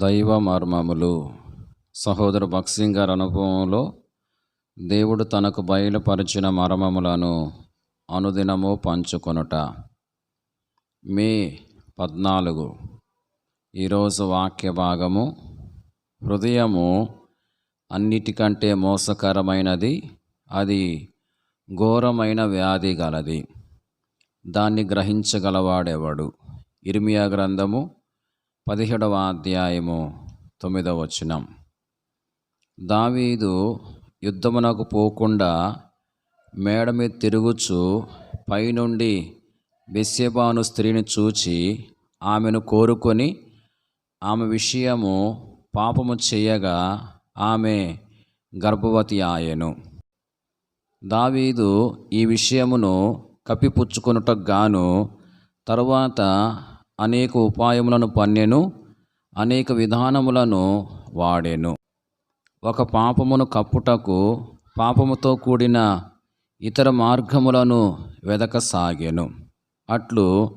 దైవ మర్మములు. సహోదరు భక్సింగ్ గారి అనుభవంలో దేవుడు తనకు బయలుపరిచిన మర్మములను అనుదినము పంచుకొనుట. మే పద్నాలుగు. ఈరోజు వాక్య భాగము హృదయము అన్నిటికంటే మోసకరమైనది. అది ఘోరమైన వ్యాధి గలది. దాన్ని గ్రహించగలవాడెవడు? ఇర్మియా గ్రంథము పదిహేడవ అధ్యాయము తొమ్మిదవ వచనం. దావీదు యుద్ధమునకు పోకుండా మేడ మీద తిరుగుచు పైనుండి బెస్యబాను స్త్రీని చూచి ఆమెను కోరుకొని ఆమె విషయము పాపము చేయగా ఆమె గర్భవతి ఆయెను. దావీదు ఈ విషయమును కప్పిపుచ్చుకొనుటకు గాను తరువాత అనేక ఉపాయములను పన్నెను అనేక విధానములను వాడెను. ఒక పాపమును కప్పుటకు పాపముతో కూడిన ఇతర మార్గములను వెదకసాగాను. అట్లు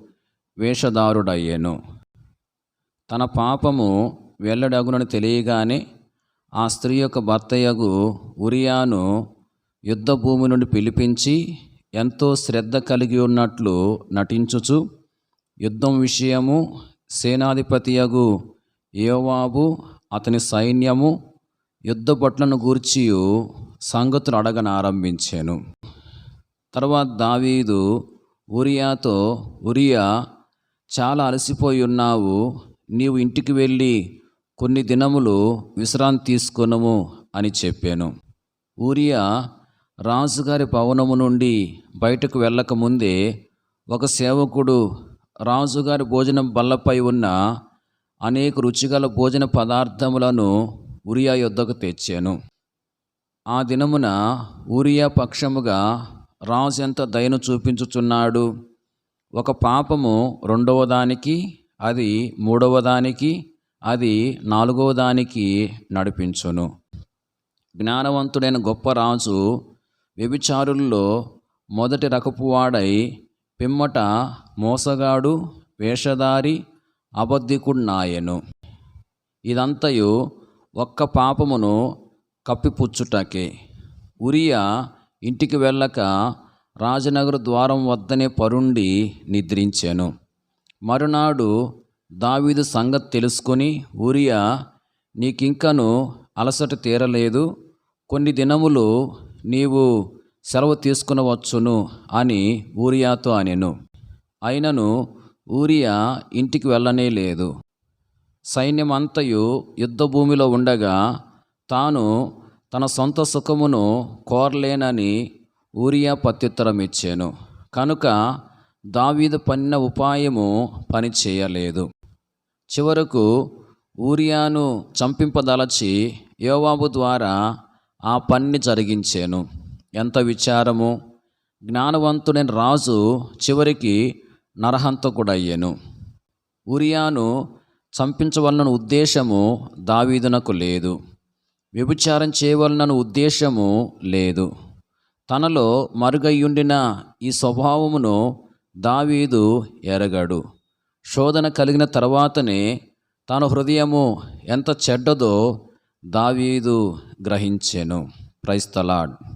వేషధారుడయ్యెను. తన పాపము వెల్లడగునని తెలియగానే ఆ స్త్రీ యొక్క భర్తయగు ఉరియాను యుద్ధభూమి నుండి పిలిపించి ఎంతో శ్రద్ధ కలిగి ఉన్నట్లు నటించుచు యుద్ధం విషయము సేనాధిపతియగు యోవాబు అతని సైన్యము యుద్ధ భట్లను గూర్చియు సంగతులు అడగనారంభించాను తర్వాత దావీదు ఉరియాతో ఉరియా చాలా అలసిపోయి ఉన్నావు నీవు ఇంటికి వెళ్ళి కొన్ని దినములు విశ్రాంతి తీసుకునము అని చెప్పాను. ఊరియా రాజుగారి భవనము నుండి బయటకు వెళ్ళకముందే ఒక సేవకుడు రాజుగారి భోజనం బల్లపై ఉన్న అనేక రుచిగల భోజన పదార్థములను ఉరియా యొద్దకు తెచ్చాను. ఆ దినమున ఊరియా పక్షముగా రాజు ఎంత దయను చూపించుచున్నాడు? ఒక పాపము రెండవ దానికి అది మూడవ దానికి అది నాలుగవ దానికి నడిపించును. జ్ఞానవంతుడైన గొప్ప రాజు వ్యభిచారుల్లో మొదటి రకపు వాడై పిమ్మట మోసగాడు వేషధారి అబద్ధికున్నాయను ఇదంతయు ఒక్క పాపమును కప్పిపుచ్చుటకే. ఉరియా ఇంటికి వెళ్ళక రాజనగర ద్వారం వద్దనే పరుండి నిద్రించాను. మరునాడు దావీదు సంగతి తెలుసుకొని ఉరియా నీకింకను అలసట తీరలేదు. కొన్ని దినములు నీవు సెలవు తీసుకునవచ్చును అని ఊరియాతో అనెను. అయినను ఊరియా ఇంటికి వెళ్ళనే లేదు. సైన్యమంతయు యుద్ధభూమిలో ఉండగా తాను తన సొంత సుఖమును కోరలేనని ఊరియా ప్రత్యుత్తరం ఇచ్చాను కనుక దావీదు పన్న ఉపాయము పని చేయలేదు చివరకు ఊరియాను చంపింపదలచి యోవాబు ద్వారా ఆ పన్ని జరిగించాను. ఎంత విచారము? జ్ఞానవంతుడైన రాజు చివరికి నరహంతకుడయ్యెను. ఉరియాను చంపించవలన ఉద్దేశము దావీదునకు లేదు. వ్యభిచారం చేయవలన ఉద్దేశము లేదు. తనలో మరుగయ్యుండిన ఈ స్వభావమును దావీదు ఎరగడు. శోధన కలిగిన తర్వాతనే తన హృదయము ఎంత చెడ్డదో దావీదు గ్రహించెను. ప్రైస్తలాడ్